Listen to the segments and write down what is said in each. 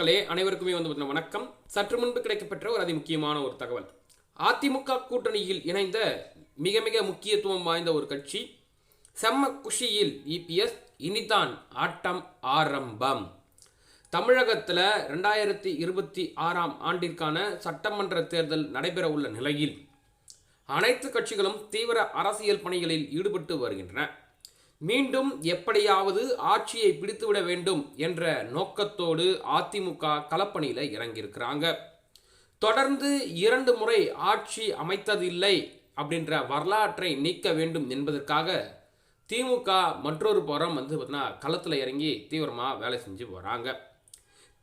மக்களே அனைவருக்குமே வந்து பார்த்தீங்கன்னா வணக்கம். சற்று முன்பு கிடைக்கப்பெற்ற ஒரு அதி முக்கியமான ஒரு தகவல். அதிமுக கூட்டணியில் இணைந்த மிக மிக முக்கியத்துவம் வாய்ந்த ஒரு கட்சி செம்ம குஷியில் இபிஎஸ் இனிதான் ஆட்டம் ஆரம்பம். தமிழகத்தில் ரெண்டாயிரத்தி இருபத்தி ஆறாம் ஆண்டிற்கான சட்டமன்ற தேர்தல் நடைபெற உள்ள நிலையில் அனைத்து கட்சிகளும் தீவிர அரசியல் பணிகளில் ஈடுபட்டு வருகின்றன. மீண்டும் எப்படியாவது ஆட்சியை பிடித்துவிட வேண்டும் என்ற நோக்கத்தோடு அதிமுக களப்பணியில் இறங்கியிருக்கிறாங்க. தொடர்ந்து இரண்டு முறை ஆட்சி அமைத்ததில்லை அப்படின்ற வரலாற்றை நீக்க வேண்டும் என்பதற்காக திமுக மற்றொரு புறம் வந்து பார்த்தீங்கன்னா களத்தில் இறங்கி தீவிரமாக வேலை செஞ்சு போகிறாங்க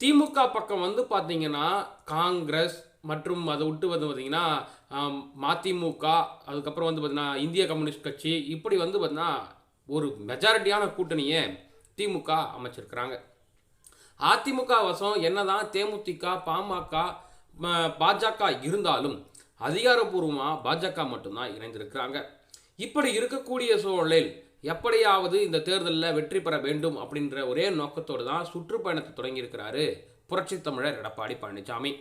திமுக பக்கம் வந்து பார்த்தீங்கன்னா காங்கிரஸ் மற்றும் அதை விட்டு வந்து பார்த்திங்கன்னா மதிமுக அதுக்கப்புறம் வந்து பார்த்திங்கன்னா இந்திய கம்யூனிஸ்ட் கட்சி இப்படி வந்து பார்த்திங்கன்னா ஒரு மெஜாரிட்டியான கூட்டணியை திமுக அமைச்சிருக்கிறாங்க. அதிமுக வசம் என்னதான் தேமுதிக பாமக பாஜக இருந்தாலும் அதிகாரப்பூர்வமாக பாஜக மட்டும்தான் இணைந்திருக்கிறாங்க. இப்படி இருக்கக்கூடிய சூழலில் எப்படியாவது இந்த தேர்தலில் வெற்றி பெற வேண்டும் அப்படின்ற ஒரே நோக்கத்தோடு தான் சுற்றுப்பயணத்தை தொடங்கியிருக்கிறாரு புரட்சி தமிழர் எடப்பாடி பழனிசாமி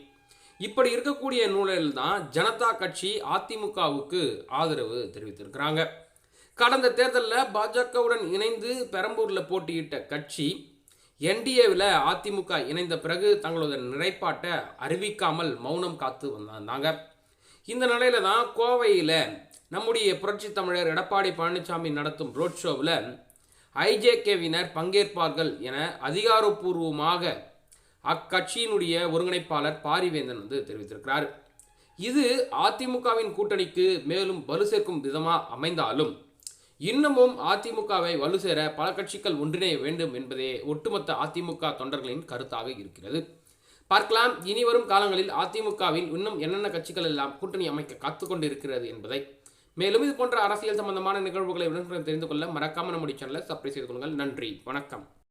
இப்படி இருக்கக்கூடிய நூலில் தான் ஜனதா கட்சி அதிமுகவுக்கு ஆதரவு தெரிவித்திருக்கிறாங்க. கடந்த தேர்தலில் பாஜகவுடன் இணைந்து பெரம்பூரில் போட்டியிட்ட கட்சி என்டிஏவில் அதிமுக இணைந்த பிறகு தங்களது நிலைப்பாட்டை அறிவிக்காமல் மௌனம் காத்து வந்தாங்க. இந்த நிலையில தான் கோவையில் நம்முடைய புரட்சி தமிழர் எடப்பாடி பழனிசாமி நடத்தும் ரோட் ஷோவில் ஐஜேகேவினர் பங்கேற்பார்கள் என அதிகாரப்பூர்வமாக அக்கட்சியினுடைய ஒருங்கிணைப்பாளர் பாரிவேந்தன் வந்து தெரிவித்திருக்கிறார். இது அதிமுகவின் கூட்டணிக்கு மேலும் வலு சேர்க்கும் விதமாக அமைந்தாலும் இன்னமும் அதிமுகவை வலு சேர பல கட்சிகள் ஒன்றிணைய வேண்டும் என்பதே ஒட்டுமொத்த அதிமுக தொண்டர்களின் கருத்தாக இருக்கிறது. பார்க்கலாம். இனி வரும் காலங்களில் அதிமுகவில் இன்னும் என்னென்ன கட்சிகள் எல்லாம் கூட்டணி அமைக்க காத்துக்கொண்டு இருக்கிறது என்பதை. மேலும் இது போன்ற அரசியல் சம்பந்தமான நிகழ்வுகளை உடனுக்குடன் தெரிந்து கொள்ள மறக்காம நம்முடைய சேனலை சப்ஸ்கிரைப் செய்து கொள்ளுங்கள். நன்றி. வணக்கம்.